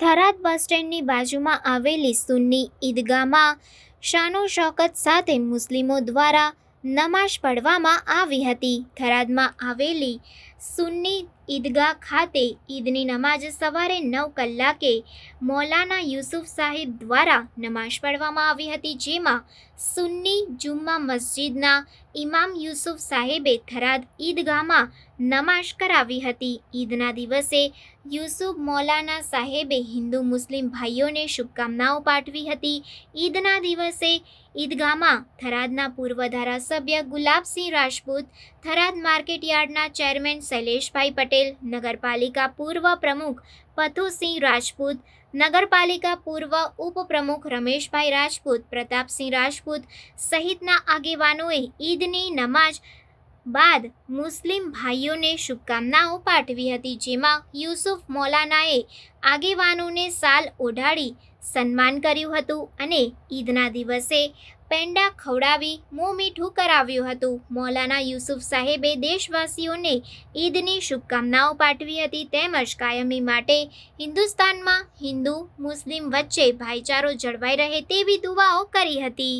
થરાદ બસ સ્ટેન્ડની બાજુમાં આવેલી સુન્ની ઈદગાહમાં શાનો શોકત સાથે મુસ્લિમો દ્વારા નમાઝ પઢવામાં આવી હતી. થરાદમાં આવેલી સુન્ની ઈદગાહ ખાતે ઈદની નમાજ સવારે નવ કલાકે મૌલાના યુસુફ સાહેબ દ્વારા નમાઝ પઢવામાં આવી હતી, જેમાં સુન્ની જુમ્મા મસ્જિદના ઇમામ યુસુફ સાહેબે થરાદ ઈદગાહમાં નમાઝ કરાવી હતી. ઈદના દિવસે યુસુફ મૌલાના સાહેબે હિન્દુ મુસ્લિમ ભાઈઓને શુભકામનાઓ પાઠવી હતી. ઈદના દિવસે ઈદગાહમાં થરાદના પૂર્વ ધારાસભ્ય ગુલાબસિંહ રાજપૂત, થરાદ માર્કેટ યાર્ડના ચેરમેન શૈલેષભાઈ પટેલ, નગરપાલિકા પૂર્વ પ્રમુખ પથુસિંહ રાજપૂત, નગરપાલિકા પૂર્વ ઉપપ્રમુખ રમેશભાઈ રાજપૂત, પ્રતાપસિંહ રાજપૂત સહિતના આગેવાનોએ ઈદની નમાઝ બાદ મુસ્લિમ ભાઈઓને શુભકામનાઓ પાઠવી હતી, જેમાં યુસુફ મૌલાનાએ આગેવાનોને સાલ ઓઢાડી સન્માન કર્યું હતું અને ઈદના દિવસે પેંડા ખવડાવી મોં મીઠું કરાવ્યું હતું. મૌલાના યુસુફ સાહેબે દેશવાસીઓને ઈદની શુભકામનાઓ પાઠવી હતી તેમજ કાયમી માટે હિન્દુસ્તાનમાં હિન્દુ, મુસ્લિમ વચ્ચે ભાઈચારો જળવાઈ રહે તેવી દુવાઓ કરી હતી.